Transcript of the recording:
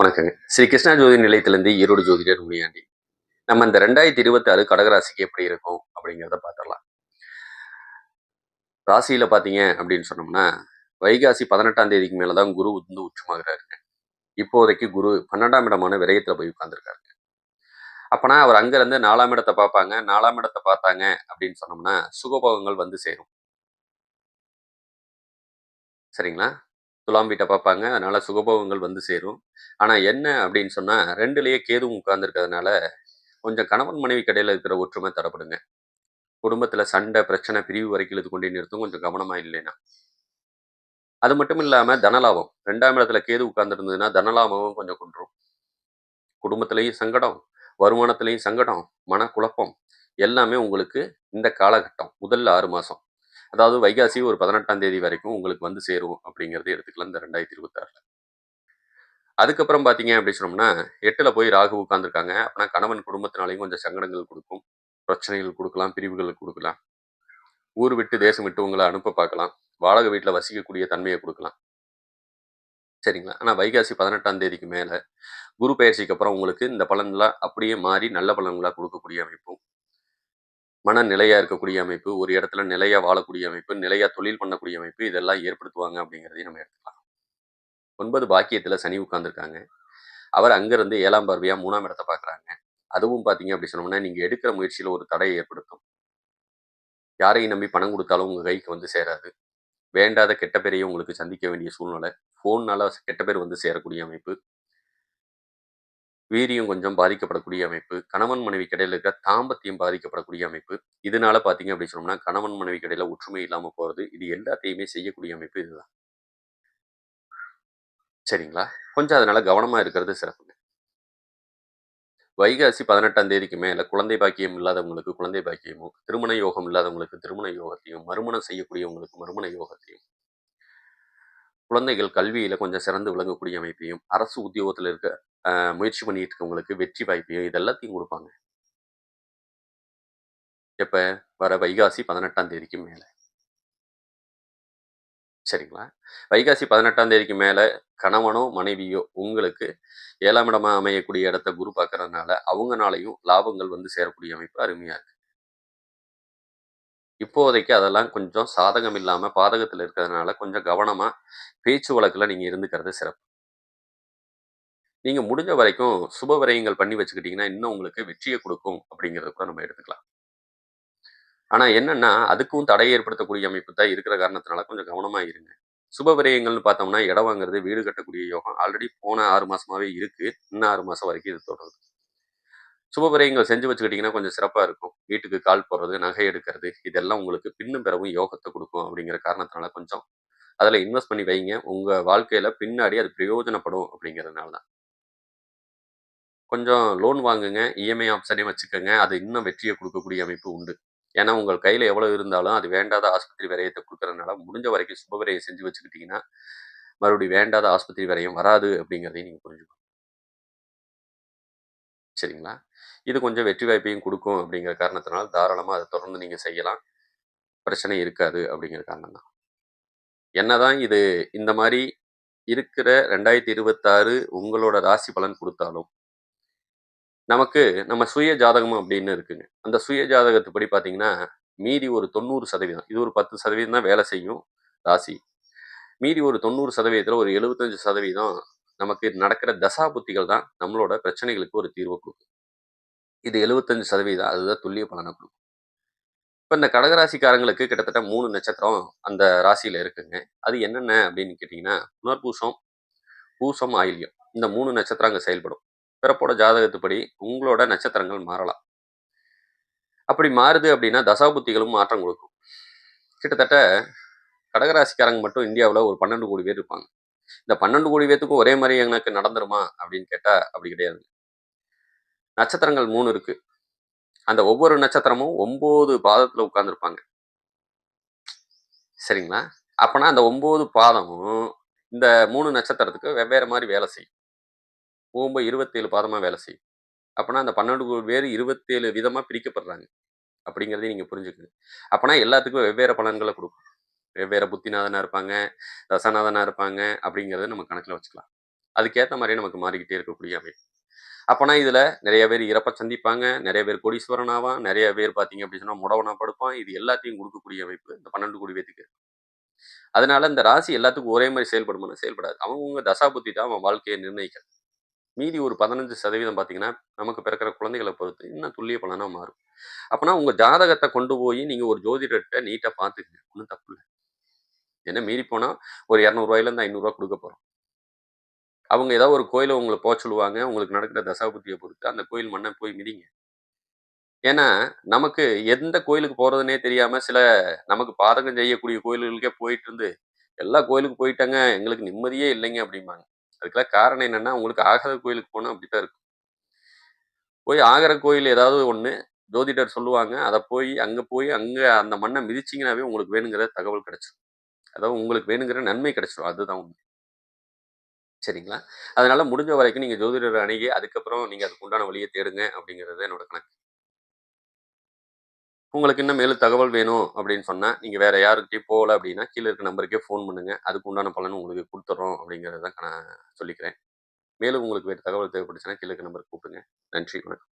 வணக்கங்க. ஸ்ரீ கிருஷ்ணா ஜோதி நிலையத்திலிருந்து ஈரோடு ஜோதிடர் முனியாண்டி. நம்ம இந்த ரெண்டாயிரத்தி இருபத்தி ஆறு கடகராசிக்கு எப்படி இருக்கும் அப்படிங்கிறத பார்த்துடலாம். ராசியில் பாத்தீங்க அப்படின்னு சொன்னோம்னா வைகாசி பதினெட்டாம் தேதிக்கு மேலதான் குரு வந்து உச்சமாகிறாருங்க. இப்போதைக்கு குரு பன்னெண்டாம் இடமான விரயத்துல போய் உட்கார்ந்துருக்காருங்க. அப்பனா அவர் அங்கேருந்து நாலாம் இடத்தை பார்ப்பாங்க நாலாம் இடத்தை பார்த்தாங்க அப்படின்னு சொன்னோம்னா சுகபோகங்கள் வந்து சேரும். சரிங்களா? துலாம் வீட்டை பார்ப்பாங்க. அதனால சுகபோகங்கள் வந்து சேரும். ஆனா என்ன அப்படின்னு சொன்னா ரெண்டுலேயே கேதுவும் உட்கார்ந்துருக்கிறதுனால கொஞ்சம் கணவன் மனைவி கடையில இருக்கிற ஒற்றுமை தரப்படுங்க. குடும்பத்துல சண்டை பிரச்சனை பிரிவு வரைக்கும் இழுத்து கொண்டே நிறுத்தும். கொஞ்சம் கவனமா இல்லைன்னா. அது மட்டும் இல்லாம தனலாபம். ரெண்டாம் இடத்துல கேது உட்கார்ந்துருந்ததுன்னா தனலாபமும் கொஞ்சம் கொண்டுரும் குடும்பத்திலையும் சங்கடம் வருமானத்திலையும் சங்கடம் மனக்குழப்பம் எல்லாமே உங்களுக்கு இந்த காலகட்டம் முதல்ல ஆறு மாதம் அதாவது வைகாசி ஒரு பதினெட்டாம் தேதி வரைக்கும் உங்களுக்கு வந்து சேரும் அப்படிங்கிறத எடுத்துக்கலாம் இந்த ரெண்டாயிரத்தி இருபத்தாறுல. அதுக்கப்புறம் பார்த்தீங்க அப்படி சொன்னோம்னா எட்டில் போய் ராகு உட்காந்துருக்காங்க அப்படின்னா கணவன் குடும்பத்தினாலையும் கொஞ்சம் சங்கடங்கள் கொடுக்கும். பிரச்சனைகள் கொடுக்கலாம் பிரிவுகள் கொடுக்கலாம். ஊர் விட்டு தேசம் விட்டு உங்களை அனுப்ப பார்க்கலாம். வாடகை வீட்டில் வசிக்கக்கூடிய தன்மையை கொடுக்கலாம். சரிங்களா? ஆனால் வைகாசி பதினெட்டாம் தேதிக்கு மேலே குரு பயிற்சிக்கு அப்புறம் உங்களுக்கு இந்த பலன்லாம் அப்படியே மாறி நல்ல பலன்களாக கொடுக்கக்கூடிய அமைப்பும் மன நிலையாக இருக்கக்கூடிய அமைப்பு ஒரு இடத்துல நிலையா வாழக்கூடிய அமைப்பு நிலையா தொழில் பண்ணக்கூடிய அமைப்பு இதெல்லாம் ஏற்படுத்துவாங்க அப்படிங்கிறதையும் நம்ம எடுத்துக்கலாம். ஒன்பது பாக்கியத்துல சனி உட்கார்ந்துருக்காங்க. அவர் அங்கிருந்து ஏழாம் பார்வையா மூணாம் இடத்தை பார்க்குறாங்க. அதுவும் பார்த்தீங்க அப்படி சொன்னோம்னா நீங்க எடுக்கிற முயற்சியில ஒரு தடையை ஏற்படுத்தும். யாரையும் நம்பி பணம் கொடுத்தாலும் உங்க கைக்கு வந்து சேராது. வேண்டாத கெட்ட பேரையும் உங்களுக்கு சந்திக்க வேண்டிய சூழ்நிலை. ஃபோன்னால கெட்ட பேர் வந்து சேரக்கூடிய அமைப்பு. வீரியம் கொஞ்சம் பாதிக்கப்படக்கூடிய அமைப்பு கணவன் மனைவி கடையில் இருக்க தாம்பத்தியம் பாதிக்கப்படக்கூடிய அமைப்பு. இதனால பார்த்தீங்க அப்படின்னு சொன்னோம்னா கணவன் மனைவி கடையில் ஒற்றுமை இல்லாமல் போகிறது இது எல்லாத்தையுமே செய்யக்கூடிய அமைப்பு இதுதான். சரிங்களா? கொஞ்சம் அதனால கவனமா இருக்கிறது சிறப்புங்க. வைகாசி பதினெட்டாம் தேதிக்கு மேல குழந்தை பாக்கியம் இல்லாதவங்களுக்கு குழந்தை பாக்கியமும் திருமண யோகம் இல்லாதவங்களுக்கு திருமண யோகத்தையும் மறுமணம் செய்யக்கூடியவங்களுக்கு மறுமண யோகத்தையும் குழந்தைகள் கல்வியில கொஞ்சம் சிறந்து விளங்கக்கூடிய அமைப்பையும் அரசு உத்தியோகத்தில் இருக்க முயற்சி பண்ணிட்டு இருக்கவங்களுக்கு வெற்றி வாய்ப்பையும் இதெல்லாத்தையும் கொடுப்பாங்க. எப்ப? வர வைகாசி பதினெட்டாம் தேதிக்கு மேல. சரிங்களா? வைகாசி பதினெட்டாம் தேதிக்கு மேல கணவனோ மனைவியோ உங்களுக்கு ஏழாம் இடமா அமையக்கூடிய இடத்த குரு பார்க்கறதுனால அவங்கனாலையும் லாபங்கள் வந்து சேரக்கூடிய அமைப்பு அருமையா இருக்கு. இப்போதைக்கு அதெல்லாம் கொஞ்சம் சாதகம் இல்லாம பாதகத்துல இருக்கிறதுனால கொஞ்சம் கவனமா பேச்சு வழக்குல நீங்க இருந்துக்கிறது சிறப்பு. நீங்க முடிஞ்ச வரைக்கும் சுப விரயங்கள் பண்ணி வச்சுக்கிட்டீங்கன்னா இன்னும் உங்களுக்கு வெற்றியை கொடுக்கும் அப்படிங்கறத கூட நம்ம எடுத்துக்கலாம். ஆனா என்னன்னா அதுக்கும் தடை ஏற்படுத்தக்கூடிய அமைப்பு தான் இருக்கிற காரணத்தினால கொஞ்சம் கவனமா இருங்க. சுப விரயங்கள்னு பார்த்தோம்னா இடம் வாங்குறது வீடு கட்டக்கூடிய யோகம் ஆல்ரெடி போன ஆறு மாசமாவே இருக்கு. இன்னும் ஆறு மாசம் வரைக்கும் இது தொடருது. சுப விரயங்கள் செஞ்சு வச்சுக்கிட்டீங்கன்னா கொஞ்சம் சிறப்பா இருக்கும். வீட்டுக்கு கால் போடுறது நகை எடுக்கிறது இதெல்லாம் உங்களுக்கு பின்னும் பிறவும் யோகத்தை கொடுக்கும் அப்படிங்கிற காரணத்தினால கொஞ்சம் அதுல இன்வெஸ்ட் பண்ணி வைங்க. உங்க வாழ்க்கையில பின்னாடி அது பிரயோஜனப்படும் அப்படிங்கிறதுனால தான். கொஞ்சம் லோன் வாங்குங்க இஎம்ஐ ஆப்ஷனே வச்சுக்கோங்க. அது இன்னும் வெற்றியை கொடுக்கக்கூடிய அமைப்பு உண்டு. ஏன்னா உங்கள் கையில் எவ்வளோ இருந்தாலும் அது வேண்டாத ஆஸ்பத்திரி விரயத்தை கொடுக்கறதுனால முடிஞ்ச வரைக்கும் சுப செஞ்சு வச்சுக்கிட்டீங்கன்னா மறுபடியும் வேண்டாத ஆஸ்பத்திரி விரயம் வராது அப்படிங்கிறதையும் நீங்கள் புரிஞ்சுக்கணும். சரிங்களா? இது கொஞ்சம் வெற்றி வாய்ப்பையும் கொடுக்கும் அப்படிங்கிற காரணத்தினால தாராளமாக அதை தொடர்ந்து நீங்கள் செய்யலாம். பிரச்சனை இருக்காது அப்படிங்கிற காரணம் தான். என்னதான் இது இந்த மாதிரி இருக்கிற ரெண்டாயிரத்தி இருபத்தாறு உங்களோட ராசி பலன் கொடுத்தாலும் நமக்கு நம்ம சுய ஜாதகம் அப்படின்னு இருக்குங்க. அந்த சுய ஜாதகத்துப்படி பார்த்தீங்கன்னா மீதி ஒரு தொண்ணூறு சதவீதம் இது ஒரு பத்து சதவீதம் தான் வேலை செய்யும் ராசி. மீதி ஒரு தொண்ணூறு சதவீதத்தில் ஒரு எழுபத்தஞ்சு சதவீதம் நமக்கு நடக்கிற தசா புத்திகள் தான் நம்மளோட பிரச்சனைகளுக்கு ஒரு தீர்வு கொடுக்கும். இது எழுபத்தஞ்சு சதவீதம் அதுதான் துல்லிய பலனை கொடுக்கும். இப்போ இந்த கடகராசிக்காரங்களுக்கு கிட்டத்தட்ட மூணு நட்சத்திரம் அந்த ராசியில் இருக்குங்க. அது என்னென்ன அப்படின்னு கேட்டிங்கன்னா புனர்பூசம் பூசம் ஆயில்யம். இந்த மூணு நட்சத்திரம் அங்கே செயல்படும். பிறப்போட ஜாதகத்துப்படி உங்களோட நட்சத்திரங்கள் மாறலாம். அப்படி மாறுது அப்படின்னா தசாபுத்திகளும் மாற்றம் கொடுக்கும். கிட்டத்தட்ட கடகராசிக்காரங்க மட்டும் இந்தியாவில் ஒரு பன்னெண்டு கோடி பேர் இருப்பாங்க. இந்த பன்னெண்டு கோடி பேத்துக்கும் ஒரே மாதிரி எனக்கு நடந்துருமா அப்படின்னு கேட்டால் அப்படி கிடையாது. நட்சத்திரங்கள் மூணு இருக்கு. அந்த ஒவ்வொரு நட்சத்திரமும் ஒம்பது பாதத்தில் உட்காந்துருப்பாங்க சரிங்களா? அப்போனா அந்த ஒம்பது பாதமும் இந்த மூணு நட்சத்திரத்துக்கு வெவ்வேறு மாதிரி வேலை செய்யும். ஒவ்வொரு இருபத்தேழு பாதமா வேலை செய்யும் அப்பனா அந்த பன்னெண்டு பேர் இருபத்தேழு விதமா பிரிக்கப்படுறாங்க அப்படிங்கிறதையும் நீங்க புரிஞ்சுக்கணும் அப்பனா எல்லாத்துக்கும் வெவ்வேறு பலன்களை கொடுக்கும் வெவ்வேறு புத்திநாதனா இருப்பாங்க ரசநாதனாக இருப்பாங்க அப்படிங்கிறத நம்ம கணக்குல வச்சுக்கலாம் அதுக்கேத்த மாதிரியே நமக்கு மாறிக்கிட்டே இருக்கக்கூடிய அமைப்பு. அப்போனா இதுல நிறைய பேர் இறப்ப சந்திப்பாங்க. நிறைய பேர் கோடீஸ்வரன் ஆவான். நிறைய பேர் பார்த்தீங்க அப்படின்னு சொன்னா முடவனா படுப்பான். இது எல்லாத்தையும் கொடுக்கக்கூடிய அமைப்பு இந்த 12 கோடி பேத்துக்கு. அதனால இந்த ராசி எல்லாத்துக்கும் ஒரே மாதிரி செயல்படுமானா செயல்படாது. அவங்கவுங்க தசா புத்தி தான் அவன் வாழ்க்கைய நிர்ணயிக்கிறது மீதி ஒரு 15% பார்த்தீங்கன்னா, நமக்கு பிறக்கிற குழந்தைகளை பொறுத்து இன்னும் துல்லிய பலனாக மாறும். அப்போனா உங்கள் ஜாதகத்தை கொண்டு போய் நீங்கள் ஒரு ஜோதிடர்கிட்ட நீட்டாக பார்த்துக்கங்க. ஒன்றும் தப்பு இல்லை ஏன்னா மீறி போனால் ஒரு இரநூறுவாயிலேருந்து ஐநூறுரூவா கொடுக்க போகிறோம் அவங்க ஏதாவது ஒரு கோயிலை உங்களை போக சொல்லுவாங்க. உங்களுக்கு நடக்கிற தசாபுத்தியை பொறுத்து அந்த கோயில் மண்ணை போய் மிதிங்க. ஏன்னா, நமக்கு எந்த கோயிலுக்கு போகிறதுனே தெரியாமல் சில நமக்கு பாதகம் செய்யக்கூடிய கோயில்களுக்கே போயிட்டுருந்து, எல்லா கோயிலுக்கு போயிட்டாங்க எங்களுக்கு நிம்மதியே இல்லைங்க அப்படிம்பாங்க அதுக்கெல்லாம் காரணம் என்னன்னா, உங்களுக்கு ஆகர கோயிலுக்கு போனால் அப்படி தான் இருக்கும். போய் ஆகர கோயில் ஏதாவது ஒன்று ஜோதிடர் சொல்லுவாங்க. அதை போய் அங்கே போய் அங்கே அந்த மண்ணை மிதிச்சீங்கன்னாவே உங்களுக்கு வேணுங்கிற தகவல் கிடைச்சிடும் அதாவது உங்களுக்கு வேணுங்கிற நன்மை கிடச்சிடும் அதுதான் உண்மை. சரிங்களா? அதனால முடிஞ்ச வரைக்கும் நீங்கள் ஜோதிடர் அணுகி, அதுக்கப்புறம் நீங்கள் அதுக்கு உண்டான வழியை தேடுங்க அப்படிங்கிறது என்னோட கணக்கு. உங்களுக்கு இன்னும் மேலும் தகவல் வேணும் அப்படின்னு சொன்னால் நீங்கள் வேறு யார்கிட்டயும் போகல அப்படின்னா கீழ இருக்க நம்பருக்கே ஃபோன் பண்ணுங்கள் அதுக்கு உண்டான பலன் உங்களுக்கு கொடுத்துட்றோம் அப்படிங்கிறத நான் சொல்லிக்கிறேன். மேலும் உங்களுக்கு வேறு தகவல் தேவைப்பட்டுச்சுன்னா, கீழே இருக்க நம்பருக்கு கூப்பிடுங்க. நன்றி, வணக்கம்.